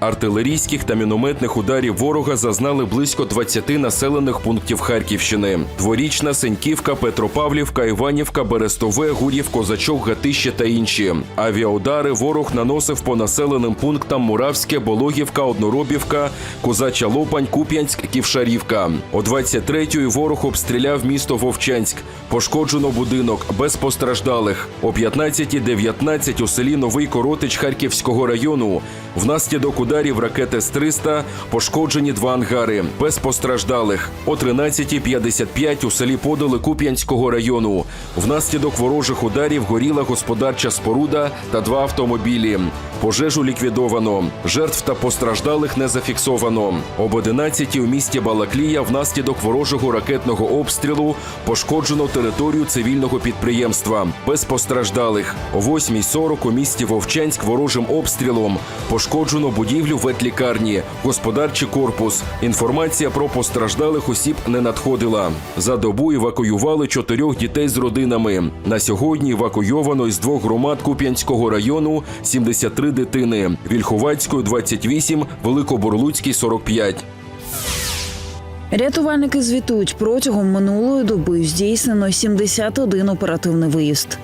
Артилерійських та мінометних ударів ворога зазнали близько 20 населених пунктів Харківщини: дворічна, Сеньківка, Петропавлівка, Іванівка, Берестове, Гурів, Козачок, Гатище та інші. Авіаудари ворог наносив по населеним пунктам Муравське, Бологівка, Одноробівка, Козача Лопань, Куп'янськ, Ківшарівка. О 23-ї ворог обстріляв місто Вовчанськ. Пошкоджено будинок без постраждалих. О 15.19 у селі Новий Коротич Харківського району. Внаслідок ударів ракети С-300 пошкоджені два ангари без постраждалих. О 13.55 у селі Подоли Куп'янського району. Внаслідок ворожих ударів горіла господарча споруда та два автомобілі. Пожежу ліквідовано. Жертв та постраждалих не зафіксовано. Об 11 у місті Балаклія внаслідок ворожого ракетного обстрілу пошкоджено територію цивільного підприємства без постраждалих. О 8.40 у місті Вовчанськ ворожим обстрілом пошкоджено будівлю ветлікарні, господарчий корпус. Інформація про постраждалих осіб не надходила. За добу евакуювали чотирьох дітей з родинами. На сьогодні евакуйовано із двох громад Куп'янського району 73 дитини, Вільховацької 28, Великоборлуцькій 45. Рятувальники звітують протягом минулої доби здійснено 71 оперативний виїзд.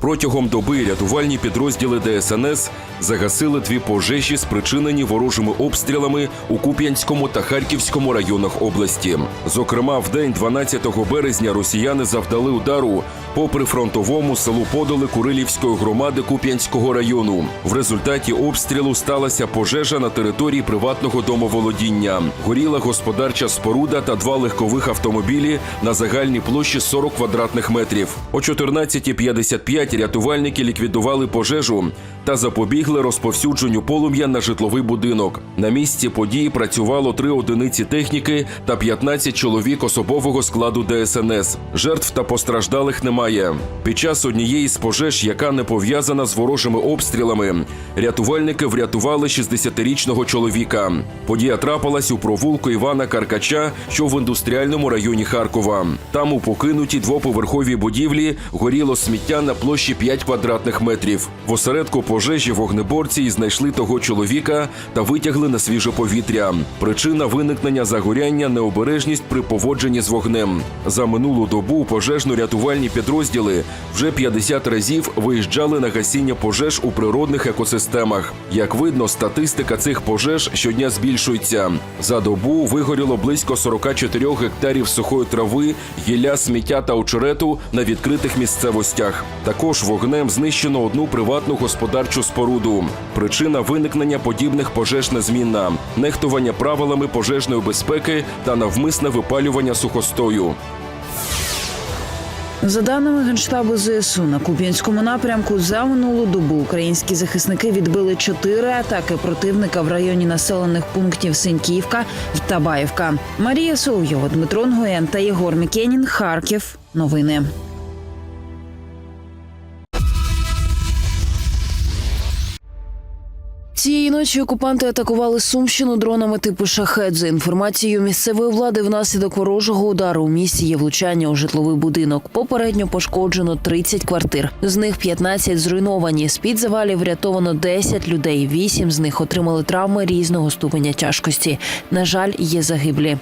Протягом доби рятувальні підрозділи ДСНС загасили дві пожежі, спричинені ворожими обстрілами у Куп'янському та Харківському районах області. Зокрема, в день 12 березня росіяни завдали удару по прифронтовому селу Подоли Курилівської громади Куп'янського району. В результаті обстрілу сталася пожежа на території приватного домоволодіння. Горіла господарча споруда та два легкових автомобілі на загальній площі 40 квадратних метрів. О 14.55 рятувальники ліквідували пожежу та запобігли розповсюдженню полум'я на житловий будинок. На місці події працювало три одиниці техніки та 15 чоловік особового складу ДСНС. Жертв та постраждалих немає. Під час однієї з пожеж, яка не пов'язана з ворожими обстрілами, рятувальники врятували 60-річного чоловіка. Подія трапилась у провулку Івана Каркача, що в індустріальному районі Харкова. Там у покинутій двоповерховій будівлі горіло сміття на площі 5 квадратних метрів. В осередку пожежі вогнеборці знайшли того чоловіка та витягли на свіже повітря. Причина виникнення загоряння необережність при поводженні з вогнем. За минулу добу пожежно-рятувальні підрозділи вже 50 разів виїжджали на гасіння пожеж у природних екосистемах. Як видно, статистика цих пожеж щодня збільшується. За добу вигоріло близько 44 гектарів сухої трави, гілля, сміття та очерету на відкритих місцевостях. Також вогнем знищено одну приватну господарчу споруду. Причина виникнення подібних пожеж незмінна: нехтування правилами пожежної безпеки та навмисне випалювання сухостою. За даними генштабу ЗСУ, на Куп'янському напрямку за минулу добу українські захисники відбили чотири атаки противника в районі населених пунктів Синьківка та Баївка. Марія Соловйова, Дмитро Нгоєн та Єгор Мікенін. Харків. Новини. Цієї ночі окупанти атакували Сумщину дронами типу шахет. За інформацією місцевої влади, внаслідок ворожого удару у місті є влучання у житловий будинок. Попередньо пошкоджено 30 квартир. З них 15 зруйновані. З під завалів врятовано 10 людей. Вісім з них отримали травми різного ступеня тяжкості. На жаль, є загиблі.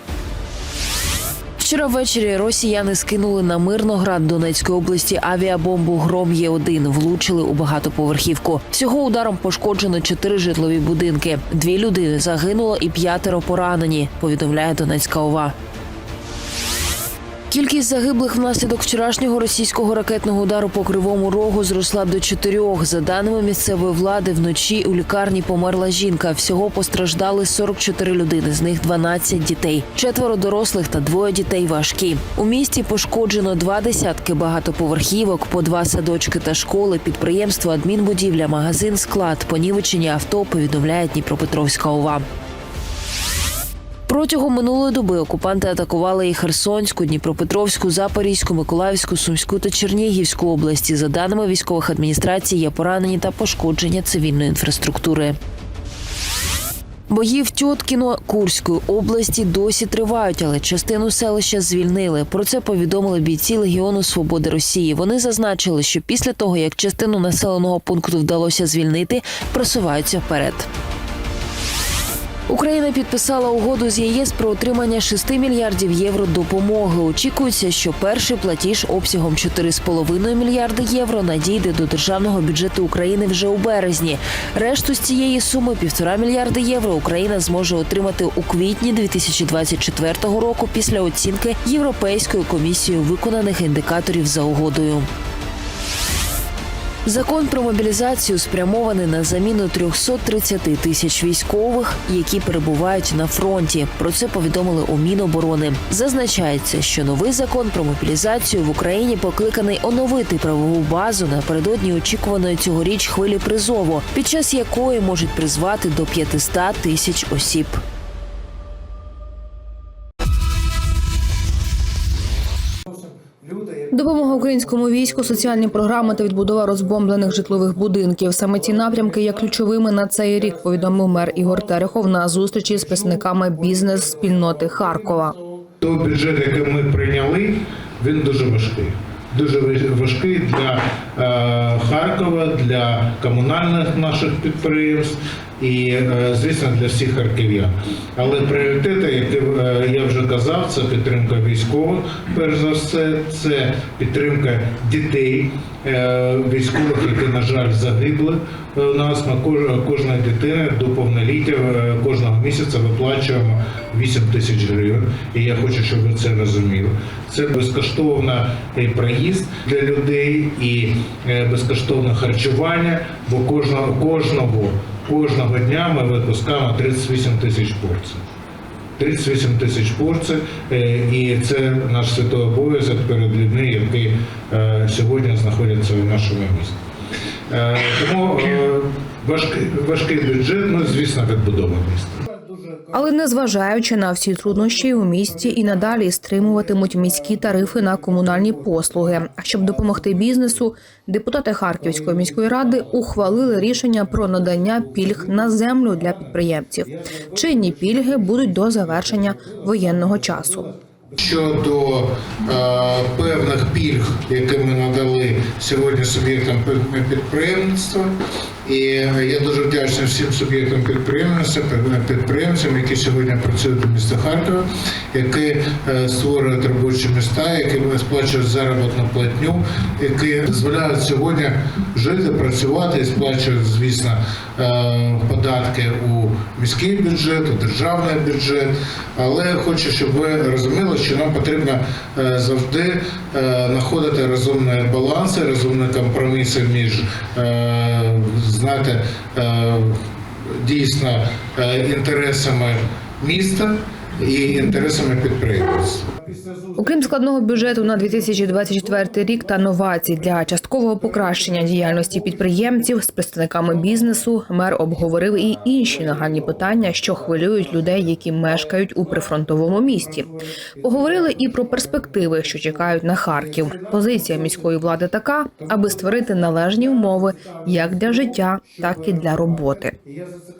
Вчора ввечері росіяни скинули на Мирноград Донецької області авіабомбу Гром Є1. Влучили у багатоповерхівку. Всього ударом пошкоджено чотири житлові будинки. Дві людини загинуло і п'ятеро поранені. Повідомляє Донецька ОВА. Кількість загиблих внаслідок вчорашнього російського ракетного удару по кривому рогу зросла до чотирьох. За даними місцевої влади, вночі у лікарні померла жінка. Всього постраждали 44 людини, з них 12 дітей. Четверо дорослих та двоє дітей важкі. У місті пошкоджено два десятки багатоповерхівок, по два садочки та школи, підприємство, адмінбудівля, магазин, склад, понівечені авто. Повідомляє Дніпропетровська ОВА. Протягом минулої доби окупанти атакували і Херсонську, Дніпропетровську, Запорізьку, Миколаївську, Сумську та Чернігівську області. За даними військових адміністрацій, є поранені та пошкодження цивільної інфраструктури. Бої в Тьоткіно Курської області досі тривають, але частину селища звільнили. Про це повідомили бійці Легіону Свободи Росії. Вони зазначили, що після того, як частину населеного пункту вдалося звільнити, просуваються вперед. Україна підписала угоду з ЄС про отримання 6 мільярдів євро допомоги. Очікується, що перший платіж обсягом 4,5 мільярди євро надійде до державного бюджету України вже у березні. Решту з цієї суми півтора мільярди євро Україна зможе отримати у квітні 2024 року після оцінки Європейською комісією виконаних індикаторів за угодою. Закон про мобілізацію спрямований на заміну 330 тисяч військових, які перебувають на фронті. Про це повідомили у Міноборони. Зазначається, що новий закон про мобілізацію в Україні покликаний оновити правову базу напередодні очікуваної цьогоріч хвилі призову, під час якої можуть призвати до 500 тисяч осіб. Допомога українському війську, соціальні програми та відбудова розбомблених житлових будинків. Саме ці напрямки є ключовими на цей рік. Повідомив мер Ігор Терехов на зустрічі з представниками бізнес-спільноти Харкова. Той бюджет, який ми прийняли, він дуже важкий. Дуже важ- важкий для е, Харкова, для комунальних наших підприємств і, е, звісно, для всіх харків'ян. Але пріоритети, які е, я вже казав, це підтримка військових, перш за все, це підтримка дітей е, військових, які, на жаль, загибли у нас. Ми кож- кожної дитини до повноліття кожного місяця виплачуємо 8 тисяч гривень. І я хочу, щоб ви це розуміли. Це безкоштовна е, проїзд для людей і безкоштовне харчування, бо кожного кожного кожного дня ми випускаємо 38 тисяч порцій. 38 тисяч порцій, е, і це наш святий обов'язок перед людьми, які е, сьогодні знаходяться в нашому місті. Е, Тому важкий, важкий бюджет, ну звісно, відбудова міста. Але незважаючи на всі труднощі у місті і надалі стримуватимуть міські тарифи на комунальні послуги. А щоб допомогти бізнесу, депутати Харківської міської ради ухвалили рішення про надання пільг на землю для підприємців. Чинні пільги будуть до завершення воєнного часу. Щодо е, певних пільг, які ми надали сьогодні суб'єктам підприємництва, і я дуже вдячний всім суб'єктам підприємництва, підприємцям, які сьогодні працюють у місті Харкова, які е, створюють робочі міста, які сплачують заробітну платню, які дозволяють сьогодні жити, працювати і сплачують, звісно, е, податки у міський бюджет, у державний бюджет. Але хочу, щоб ви розуміли, що нам потрібно е, завжди знаходити розумні баланси, розумні компроміси між знаєте, дійсно е, інтересами міста і інтересами підприємництва. Окрім складного бюджету на 2024 рік та новацій для часткового покращення діяльності підприємців з представниками бізнесу, мер обговорив і інші нагальні питання, що хвилюють людей, які мешкають у прифронтовому місті. Поговорили і про перспективи, що чекають на Харків. Позиція міської влади така, аби створити належні умови як для життя, так і для роботи.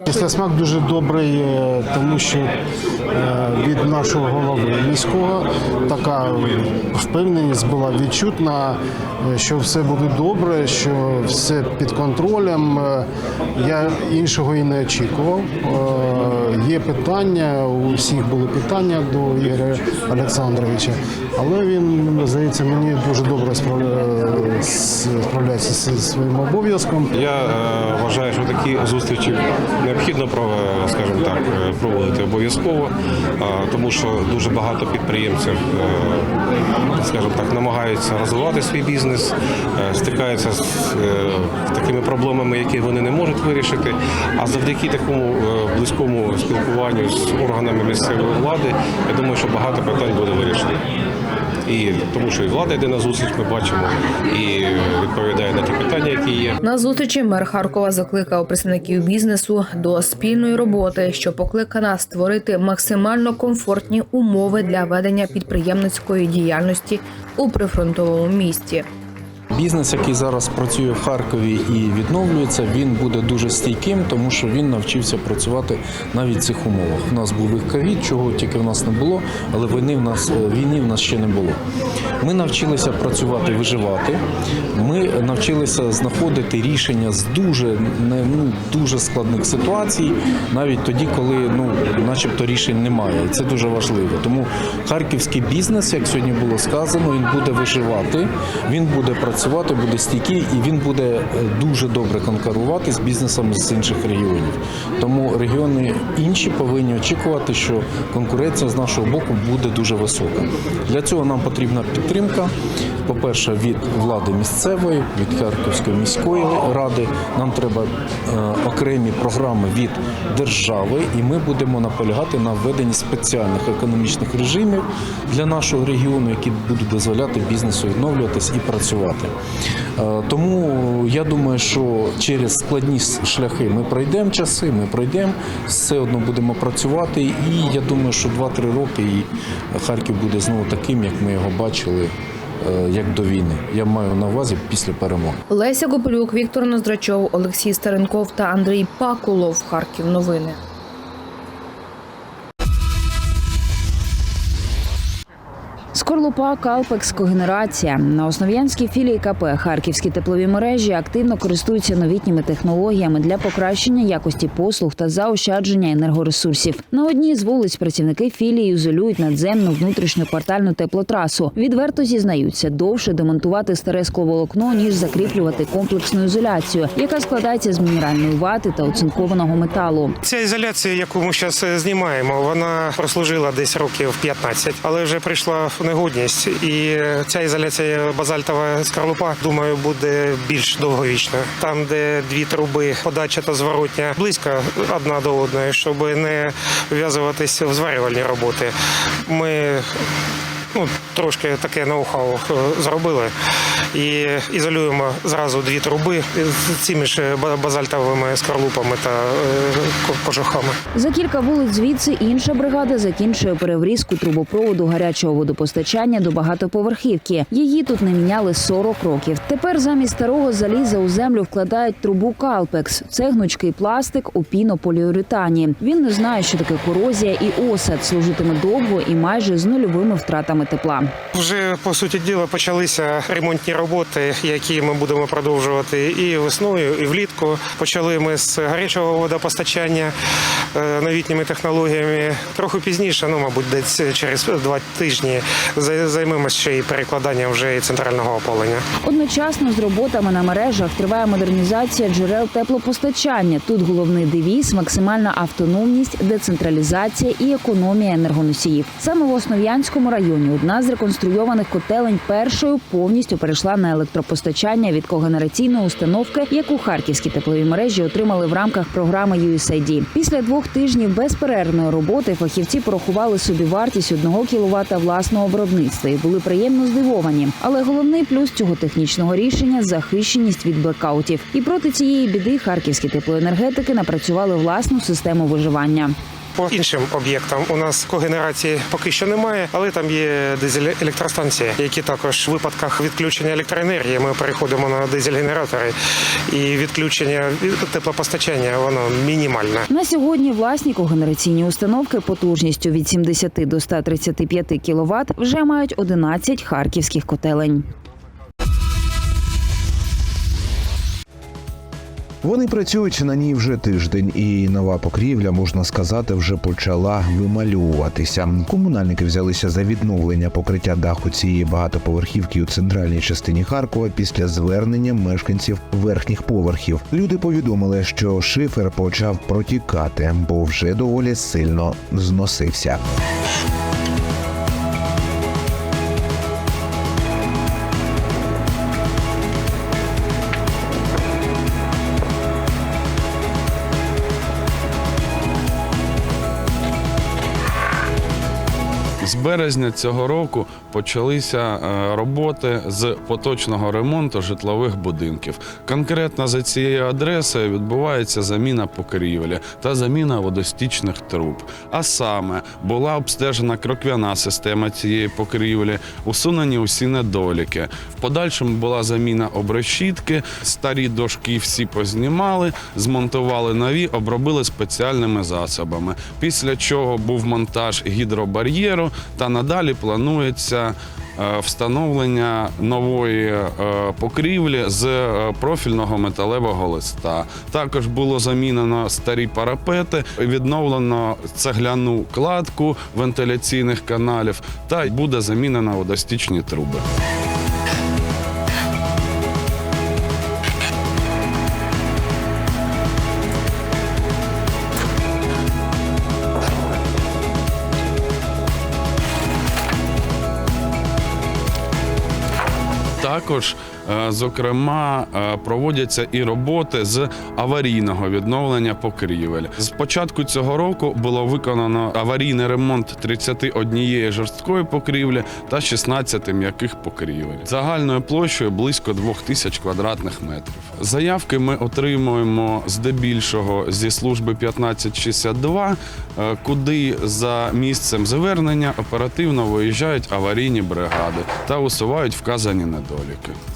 Після смак дуже добрий, тому що е, від нашого голови міського така впевненість була відчутна, е, що все буде добре, що все під контролем. Е, Я іншого і не очікував. Е, Є питання, у всіх були питання до Ігоря Олександровича, але він, здається, мені дуже добре справля- справляється зі своїм обов'язком. Я вважаю, що такі зустрічі необхідно скажімо так, проводити обов'язково, тому що дуже багато підприємців, е, скажімо так, намагаються розвивати свій бізнес, е, стикаються з е, такими проблемами, які вони не можуть вирішити. А завдяки такому близькому спілкуванню з органами місцевої влади, я думаю, що багато питань буде вирішено. І тому, що і влада йде на зустріч, ми бачимо, і відповідає на ті питання, які є. На зустрічі мер Харкова закликав представників бізнесу до спільної роботи, що покликана створити максимально комфортні умови для ведення підприємницької діяльності у прифронтовому місті. Бізнес, який зараз працює в Харкові і відновлюється, він буде дуже стійким, тому що він навчився працювати навіть в цих умовах. У нас був і ковід, чого тільки в нас не було, але війни в нас е, війни в нас ще не було. Ми навчилися працювати, виживати. Ми навчилися знаходити рішення з дуже не ну дуже складних ситуацій, навіть тоді, коли ну, начебто рішень немає. Це дуже важливо. Тому харківський бізнес, як сьогодні було сказано, він буде виживати, він буде працювати, буде стійкий і він буде е, дуже добре конкурувати з бізнесом з інших регіонів. Тому регіони інші повинні очікувати, що конкуренція з нашого боку буде дуже висока. Для цього нам потрібна підтримка. По-перше, від влади місцевої, від Харківської міської ради. Нам треба е, окремі програми від держави, і ми будемо наполягати на введенні спеціальних економічних режимів для нашого регіону, які будуть дозволяти бізнесу відновлюватись і працювати. Е, Тому я думаю, що через складні шляхи ми пройдемо часи, ми пройдемо, все одно будемо працювати. І я думаю, що 2-3 роки і Харків буде знову таким, як ми його бачили. е, Як до війни, я маю на увазі після перемоги. Леся Гопилюк, Віктор Ноздрачов, Олексій Старенков та Андрій Пакулов. Харків новини. Скорлупа, Калпекс, когенерація. На основ'янській філії КП Харківські теплові мережі активно користуються новітніми технологіями для покращення якості послуг та заощадження енергоресурсів. На одній з вулиць працівники філії ізолюють надземну внутрішню квартальну теплотрасу. Відверто зізнаються, довше демонтувати старе скловолокно, ніж закріплювати комплексну ізоляцію, яка складається з мінеральної вати та оцинкованого металу. Ця ізоляція, яку ми зараз знімаємо, вона прослужила десь років 15, але вже прийшла в негодність. І ця ізоляція базальтова скорлупа, думаю, буде більш довговічна. Там, де дві труби, подача та зворотня близько одна до одної, щоб не вв'язуватися в зварювальні роботи. Ми ну, трошки таке ноу-хау зробили. І ізолюємо зразу дві труби з цими ж базальтовими скорлупами та е, кожухами. За кілька вулиць звідси інша бригада закінчує переврізку трубопроводу гарячого водопостачання до багатоповерхівки. Її тут не міняли 40 років. Тепер замість старого заліза у землю вкладають трубу Калпекс. Це гнучкий пластик у пінополіуретані. Він не знає, що таке корозія і осад служитиме довго і майже з нульовими втратами тепла. Вже по суті діла почалися ремонтні роботи, які ми будемо продовжувати і весною, і влітку. Почали ми з гарячого водопостачання е, новітніми технологіями. Трохи пізніше, ну мабуть, десь через два тижні зай- займемося ще і перекладанням вже і центрального опалення. Одночасно з роботами на мережах триває модернізація джерел теплопостачання. Тут головний девіз – максимальна автономність, децентралізація і економія енергоносіїв. Саме в Основ'янському районі одна з реконструйованих котелень першою повністю перейшла на електропостачання від когенераційної установки, яку харківські теплові мережі отримали в рамках програми USAID. Після двох тижнів безперервної роботи фахівці порахували собі вартість одного кіловата власного виробництва і були приємно здивовані. Але головний плюс цього технічного рішення захищеність від блекаутів. І проти цієї біди харківські теплоенергетики напрацювали власну систему виживання. По іншим об'єктам у нас когенерації поки що немає, але там є дизель-електростанції, які також в випадках відключення електроенергії ми переходимо на дизель-генератори, і відключення теплопостачання воно мінімальне. На сьогодні власні когенераційні установки потужністю від 70 до 135 кВт вже мають 11 харківських котелень. Вони працюють на ній вже тиждень, і нова покрівля, можна сказати, вже почала вимальовуватися. Комунальники взялися за відновлення покриття даху цієї багатоповерхівки у центральній частині Харкова після звернення мешканців верхніх поверхів. Люди повідомили, що шифер почав протікати, бо вже доволі сильно зносився. Березня цього року почалися е, роботи з поточного ремонту житлових будинків. Конкретно за цією адресою відбувається заміна покрівлі та заміна водостічних труб. А саме була обстежена кроквяна система цієї покрівлі, усунені усі недоліки. В подальшому була заміна обрешітки, старі дошки всі познімали, змонтували нові, обробили спеціальними засобами. Після чого був монтаж гідробар'єру, та надалі планується. е, Встановлення нової е, покрівлі з е, профільного металевого листа. Також було замінено старі парапети, відновлено цегляну кладку вентиляційних каналів та буде замінено водостічні труби. Також, зокрема, е, проводяться і роботи з аварійного відновлення покрівель. З початку цього року було виконано аварійний ремонт 31 жорсткої покрівлі та 16 м'яких покрівель. Загальною площею близько 2000 квадратних метрів. Заявки ми отримуємо здебільшого зі служби 1562, е, куди за місцем звернення оперативно виїжджають аварійні бригади та усувають вказані недоліки.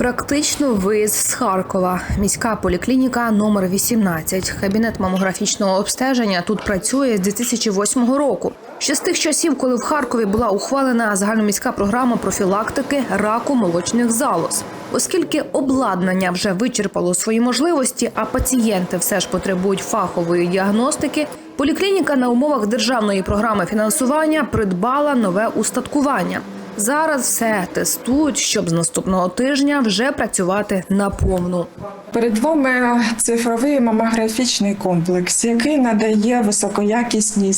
Практично виїзд з Харкова. Міська поліклініка номер 18. Кабінет мамографічного обстеження тут працює з 2008 року. Ще з тих часів, коли в Харкові була ухвалена загальноміська програма профілактики раку молочних залоз. Оскільки обладнання вже вичерпало свої можливості, а пацієнти все ж потребують фахової діагностики, поліклініка на умовах державної програми фінансування придбала нове устаткування. Зараз все тестують, щоб з наступного тижня вже працювати наповну. Перед вами цифровий мамографічний комплекс, який надає високоякісні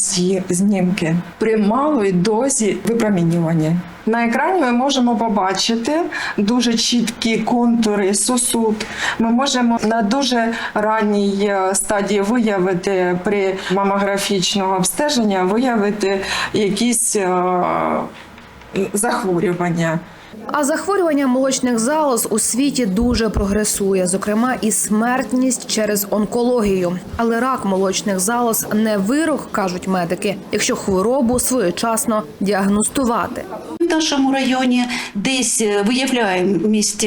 знімки при малої дозі випромінювання. На екрані ми можемо побачити дуже чіткі контури сосуд. Ми можемо на дуже ранній е, стадії виявити при мамографічного обстеження виявити якісь е, захворювання. А захворювання молочних залоз у світі дуже прогресує, зокрема і смертність через онкологію. Але рак молочних залоз не вирок, кажуть медики, якщо хворобу своєчасно діагностувати. В нашому районі десь е, виявляємість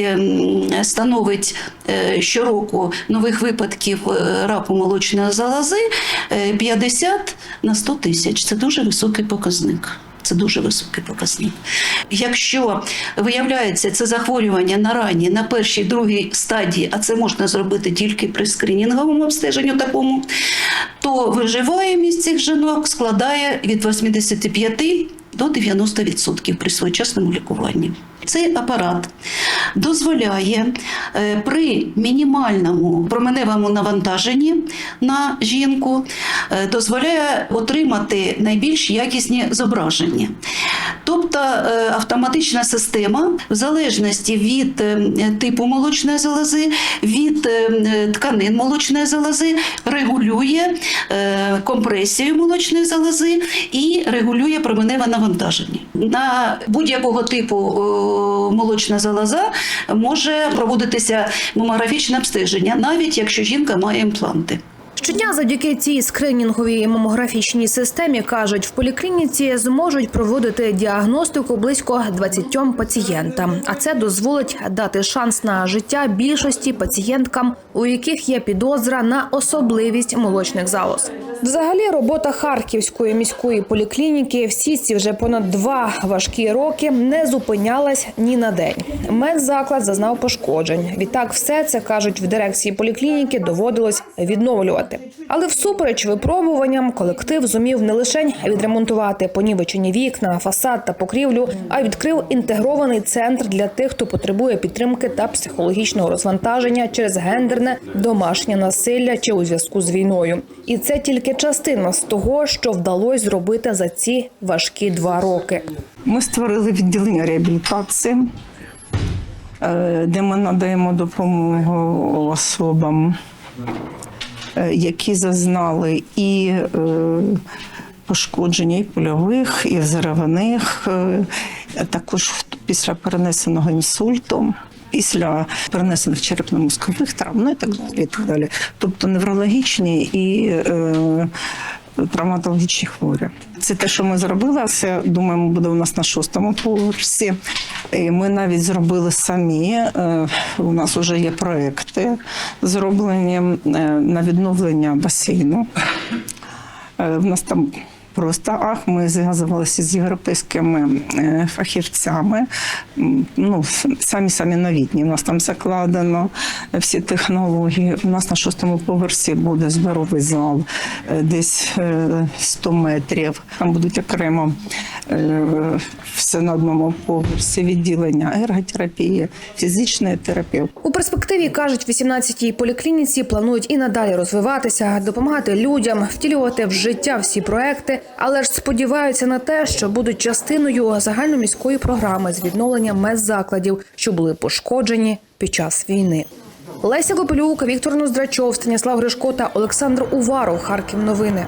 становить е, щороку нових випадків е, раку молочної залози е, 50 на 100 тисяч. Це дуже високий показник. Це дуже високий показник. Якщо виявляється це захворювання на ранній, на першій, другій стадії, а це можна зробити тільки при скринінговому обстеженню такому, то виживаємість цих жінок складає від 85 до 90% при своєчасному лікуванні. Цей апарат дозволяє е, при мінімальному променевому навантаженні на жінку е, дозволяє отримати найбільш якісні зображення. Тобто е, автоматична система, в залежності від типу молочної залози, від тканин молочної залози, регулює компресію молочної залози і регулює променеве навантаження. На будь-якого типу е, молочна залоза може проводитися мамографічне обстеження, навіть якщо жінка має імпланти. Щодня завдяки цій скринінговій мамографічній системі кажуть, в поліклініці зможуть проводити діагностику близько 20 пацієнтам. А це дозволить дати шанс на життя більшості пацієнткам, у яких є підозра на особливість молочних залоз. Взагалі, робота Харківської міської поліклініки всі ці вже понад два важкі роки не зупинялась ні на день. Медзаклад зазнав пошкоджень. Відтак, все це кажуть в дирекції поліклініки доводилось відновлювати. Але всупереч випробуванням колектив зумів не лише відремонтувати понівечені вікна, фасад та покрівлю, а й відкрив інтегрований центр для тих, хто потребує підтримки та психологічного розвантаження через гендерне домашнє насилля чи у зв'язку з війною. І це тільки частина з того, що вдалося зробити за ці важкі два роки. Ми створили відділення реабілітації. е, де ми надаємо допомогу особам, які зазнали і е, пошкодження і польових, і взривних, е, також після перенесеного інсульту. Після перенесених черепно-мозкових травм, ну і так далі. І так далі. Тобто неврологічні і е, травматологічні хворі. Це те, що ми зробили. Це думаємо, буде у нас на шостому поверсі. І Ми навіть зробили самі. е, У нас вже є проекти зроблені е, на відновлення басейну. Е, В нас там просто ах, ми зв'язувалися з європейськими е, фахівцями. Ну, самі самі новітні. У нас там закладено всі технології. У нас на шостому поверсі буде здоровий зал, е, десь е, 100 метрів. Там будуть окремо е, все на одному поверсі відділення ерготерапії, фізичної терапії. У перспективі кажуть, в 18-й поліклініці планують і надалі розвиватися, допомагати людям, втілювати в життя всі проекти, але ж сподіваються на те, що будуть частиною загальноміської програми з відновлення медзакладів, що були пошкоджені під час війни. Леся Копелюк, Віктор Ноздрачов, Станіслав Гришко та Олександр Уваров. Харків. Новини.